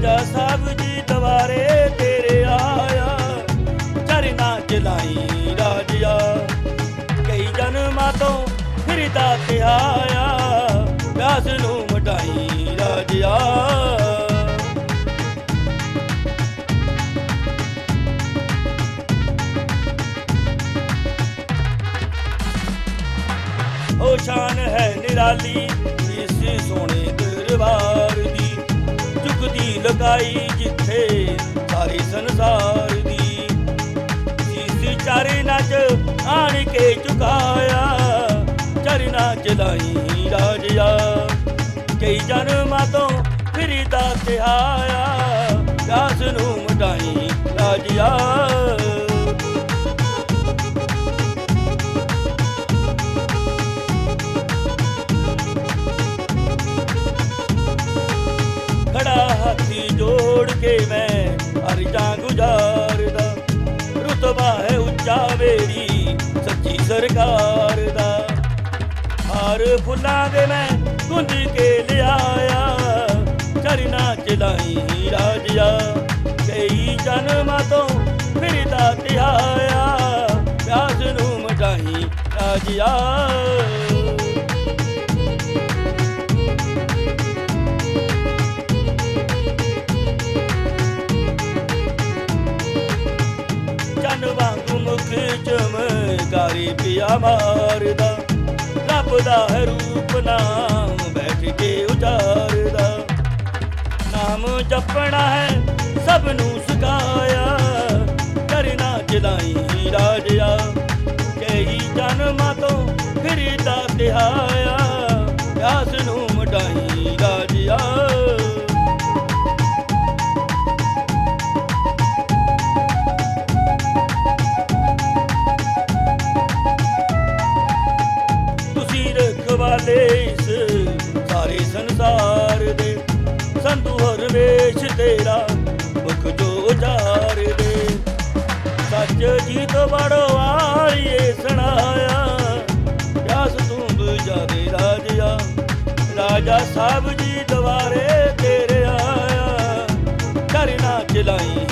ਸਭ ਜੀ ਦਵਾਰੇ ਤੇਰੇ ਆਇਆ। ਚਰਨਾ ਚਲਾਈ ਰਾਜਿਆ। ਕਈ ਜਨਮਾਂ ਤੋਂ ਫਿਰਦਾ ਤੇ ਆਇਆ। ਪਿਆਸ ਨੂੰ ਮਟਾਈ ਰਾਜਿਆ। ਉਹ ਸ਼ਾਨ ਹੈ ਨਿਰਾਲੀ, ਇਸ ਸੋਹਣੇ ਦਰਬਾਰ। ਲਗਾਈ ਜਿੱਥੇ ਸਾਰੇ ਸੰਸਾਰ ਦੀ। ਸੀਸੀ ਚਾਰੇ ਨਚ ਆਣ ਕੇ ਝੁਕਾਇਆ, ਚਰਨਾ ਚਲਾਈ ਰਾਜਿਆ। ਕਈ ਜਨਮਾਂ ਤੋਂ ਫਿਰਦਾ ਤੇ ਆਇਆ ਦਾਸ ਨੂੰ ਮਟਾਈ ਰਾਜਿਆ। ਜੋੜ ਕੇ ਮੈਂ ਅਰਜਾਂ ਗੁਜ਼ਾਰਦਾ। ਰੁਤਬਾ ਹੈ ਉੱਚਾ ਵੇਰੀ ਸੱਚੀ ਸਰਕਾਰ ਦਾ। ਹਰ ਫੁੱਲਾਂ ਦੇ ਮੈਂ ਗੁੰਦ ਕੇ ਲਿਆਇਆ। ਚਰਨਾ ਚਲਾਈ ਰਾਜਿਆ। ਕਈ ਜਨਮਾਂ ਤੋਂ ਫਿਰਦਾ ਤੇ ਆਇਆ ਪਿਆਸ ਨੂੰ ਮਟਾਈ ਰਾਜਿਆ। ਚਮਕਾਰੀ ਪਿਆ ਮਾਰਦਾ। ਰੱਬ ਦਾ ਹੈ ਰੂਪ ਨਾਮ ਬੈਠ ਕੇ ਉਚਾਰਦਾ। ਨਾਮ ਜਪਣਾ ਹੈ ਸਭ ਨੂੰ ਸਿਖਾਇਆ ਕਰਨਾ ਚਲਾਈ ਰਾਜਿਆ। ਕਈ ਜਨਮਾਂ ਤੋਂ ਫਿਰਦਾ ਤਿਹਾਇਆ। ਪਿਆਸ ਨੂੰ ਮਟਾਈ ਰਾਜਿਆ। ਤੁਸੀਂ ਇਸ ਸਾਰੇ ਸੰਸਾਰ ਦੇ। ਸੰਤੂ ਹਰਵੇਸ਼ ਤੇਰਾ ਮੁਖ ਜੋ ਜਾਰ ਦੇ। ਸੱਚ ਜੀ ਤੋਂ ਬੜੋ ਆਈਏ ਸੁਣਾਇਆ, ਪਿਆਸ ਤੂੰ ਬੁਝਾ ਦੇ ਰਾਜਿਆ। ਰਾਜਾ ਸਾਹਿਬ ਜੀ ਦਵਾਰੇ ਤੇਰੇ ਆਇਆ ਕਰਨਾ ਚਲਾਈ